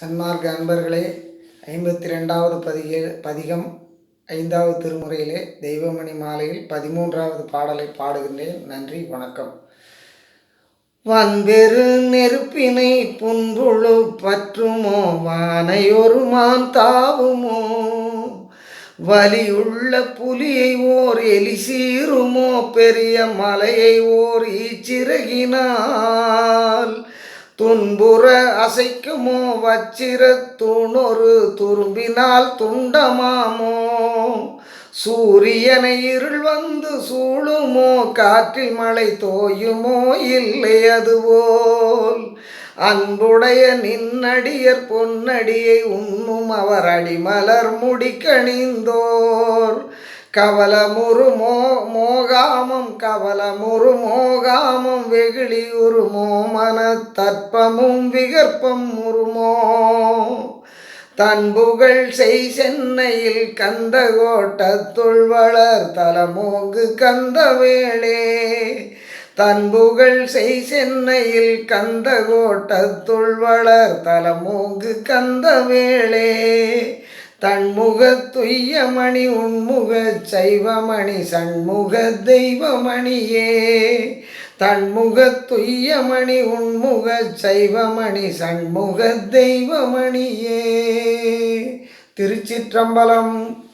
சன்மார்க்க அன்பர்களே ஐம்பத்தி ரெண்டாவது பதிக பதிகம் ஐந்தாவது திருமுறையிலே தெய்வமணி மாலையில் பதிமூன்றாவது பாடலை பாடுகின்றேன். நன்றி வணக்கம். வன்பெரு நெருப்பினை புன்புழு பற்றுமோ வானையொரு மான் தாவுமோ வலியுள்ள புலியை ஓர் எலி சீருமோ பெரிய மலையை ஓர் ஈச்சிறகினால் துன்புற அசைக்குமோ? வச்சிர துணொரு துரும்பினால் துண்டமாமோ? சூரியனை இருள் வந்து சூழுமோ? காற்றில் மழை தோயுமோ? இல்லை அதுவோல் அன்புடைய நின்னடியர் பொன்னடியை உண்ணும் அவர் அடிமலர் முடிக்கணிந்தோர் கவலமுறு மோ மோகாமம் கவலமுறு மோகாமம் வெகுளி உருமோ மன தற்பமும் விகற்பம் உருமோ தன்புகள் செய் சென்னையில் கந்த கோட்டத்துள் வளர் தலமோங்கு கந்த வேளே. தன்புகள் செய் சென்னையில் கந்த கோட்டத்துள் வளர் தலமோங்கு கந்த வேளே. தன்முக துய்யமணி உன்முக சைவமணி சண்முக தெய்வமணியே. தன்முக துய்யமணி உன்முக சைவமணி சண்முக தெய்வமணியே. திருச்சிற்றம்பலம்